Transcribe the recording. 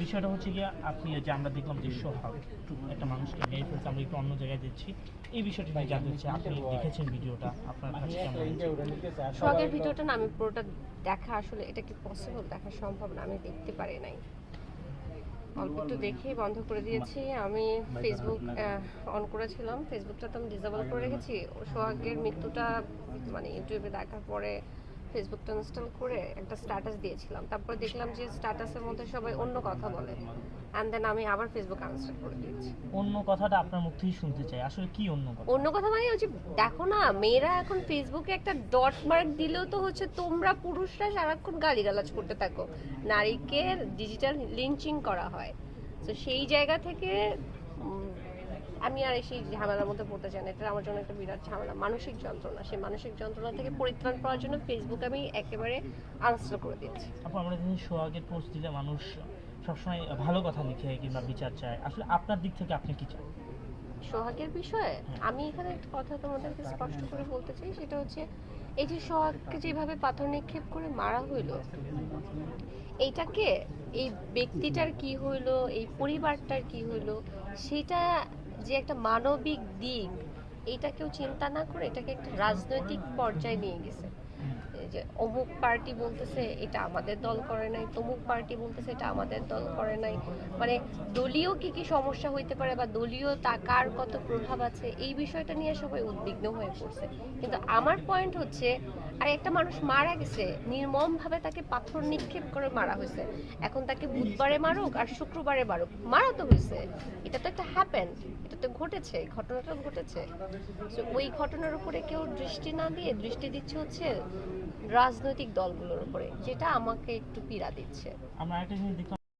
বিষয়টা হচ্ছে গিয়ে আপনি যে আমরা দেখলাম যে সোহাগ একটা মানুষকে মেরে ফেলছে, আমরা একটু অন্য জায়গায় দিচ্ছি এই বিষয়টি নিয়ে জানতে চাচ্ছি, আপনি দেখেছেন ভিডিওটা? আপনার কাছে কেমন? সোহাগের ভিডিওটা না, আমি পুরোটা দেখা আসলে, এটা কি পসিবল দেখা সম্ভব না, আমি দেখতে পারি নাই। অল্প একটু দেখেই বন্ধ করে দিয়েছি। আমি ফেসবুক অন করেছিলাম। ফেসবুকটা তো আমি ডিসেবল করে রেখেছি। সোহাগের মৃত্যুটা মানে ইউটিউবে দেখার পরে ফেসবুকটা ইনস্টল করে একটা স্ট্যাটাস দিয়েছিলাম। তারপর দেখলাম যে স্ট্যাটাসের মধ্যে সবাই অন্য কথা বলে। অ্যান্ড দেন আমি আবার ফেসবুক আনস্টল করে দিয়েছি। অন্য কথাটা আপনার মুখ থেকেই শুনতে চাই। আসলে কি অন্য কথা? অন্য কথা মানে হচ্ছে দেখো না মেয়েরা এখন ফেসবুকে একটা ডট মার্ক দিলেও তো হচ্ছে তোমরা পুরুষরা সারাক্ষণ গালিগালাজ করতে থাকো। নারীকে ডিজিটাল লিঞ্চিং করা হয়। তো সেই জায়গা থেকে আমি আর সেই ঝামেলার মধ্যে পড়তে চাই না এটা আমার জন্য একটা বিরাট ঝামেলা। মানসিক যন্ত্রণা সেই মানসিক যন্ত্রণা থেকে পরিত্রাণ পাওয়ার জন্য ফেসবুক আমি একেবারে আনস্টল করে দিয়েছি। আপু আমরা দেখি সোহাগের পোস্ট দিলে মানুষ সবসময় ভালো কথা লিখে কিংবা বিচার চায়। আসলে আপনার দিক থেকে আপনি কি চান? সোহাগের বিষয়ে আমি এখানে একটা কথা তোমাদেরকে স্পষ্ট করে বলতে চাই সেটা হচ্ছে এই যে সোহাগকে যেভাবে পাথর নিক্ষেপ করে মারা হইল এইটাকে এই ব্যক্তিটার কি হইল এই পরিবারটার কি হইল সেটা যে একটা মানবিক দিক এটা কেউ চিন্তা না করে এটাকে একটা রাজনৈতিক পর্যায়ে নিয়ে গেছে। যে অমুক পার্টি বলতেছে, এটা আমাদের দল করে নাই। তমুক পার্টি বলতেছে, এটা আমাদের দল করে নাই। মানে দলীয় কি কি সমস্যা হইতে পারে বা দলীয় টাকার কত প্রভাব আছে, এই বিষয়টা নিয়ে সবাই উদ্বিগ্ন হয়ে পড়ছে। কিন্তু আমার পয়েন্ট হচ্ছে, আর একটা মানুষ মারা গেছে নির্মম ভাবে তাকে পাথর নিক্ষেপ করে মারা হয়েছে। এখন তাকে বুধবারে মারুক আর শুক্রবারে মারুক। মারা তো হয়েছে। এটা তো একটা হ্যাপেন এটা তো ঘটেছে ঘটনাটা ঘটেছে। ওই ঘটনার উপরে কেউ দৃষ্টি না দিয়ে দৃষ্টি দিচ্ছে হচ্ছে রাজনৈতিক দলগুলোর উপরে, যেটা আমাকে একটু পীড়া দিচ্ছে।